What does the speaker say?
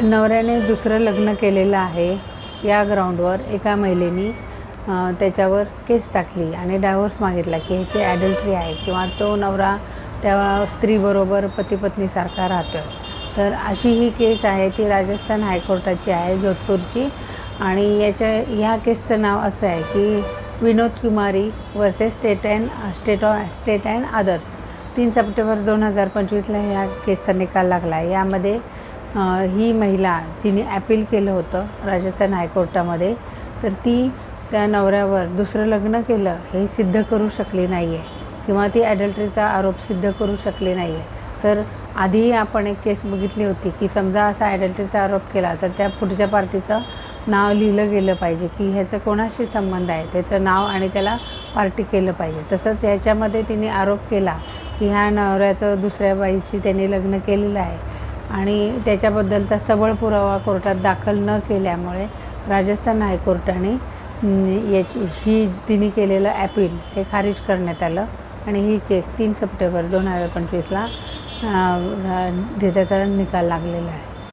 नवऱ्याने दुसरं लग्न केलेलं आहे. या ग्राउंडवर एका महिलेनी त्याच्यावर केस टाकली आणि डायव्होर्स मागितला की ह्याची ॲडल्ट्री आहे किंवा तो नवरा त्या स्त्रीबरोबर पतीपत्नीसारखा राहतो तर अशी ही केस आहे ती राजस्थान हायकोर्टाची आहे जोधपूरची. आणि याच्या ह्या केसचं नाव असं आहे की Vinod Kumari versus state and state of state and others तीन सप्टेंबर दोन हजार पंचवीसला ह्या केसचा निकाल लागला. आहे यामध्ये ही महिला जिने ॲपील केलं होतं राजस्थान हायकोर्टामध्ये तर ती त्या नवऱ्यावर दुसरं लग्न केलं हे सिद्ध करू शकली नाही आहे किंवा ती ॲडल्ट्रीचा आरोप सिद्ध करू शकली नाही आहे तर आधीही आपण एक केस बघितली होती की समजा असा ॲडल्ट्रीचा आरोप केला तर त्या पुढच्या पार्टीचं नाव लिहिलं गेलं पाहिजे की ह्याचं कोणाशी संबंध आहे त्याचं नाव आणि त्याला पार्टी केलं पाहिजे. तसंच याच्यामध्ये तिने आरोप केला की ह्या नवऱ्याचं दुसऱ्या बाईशी त्याने लग्न केलेलं आहे. आणि त्याच्याबद्दलचा सबळ पुरावा कोर्टात दाखल न केल्यामुळे राजस्थान हायकोर्टाने याची ही तिने केलेलं ॲपील हे खारिज करण्यात आलं. आणि ही केस तीन सप्टेंबर दोन हजार पंचवीसला त्याचा निकाल लागलेला आहे.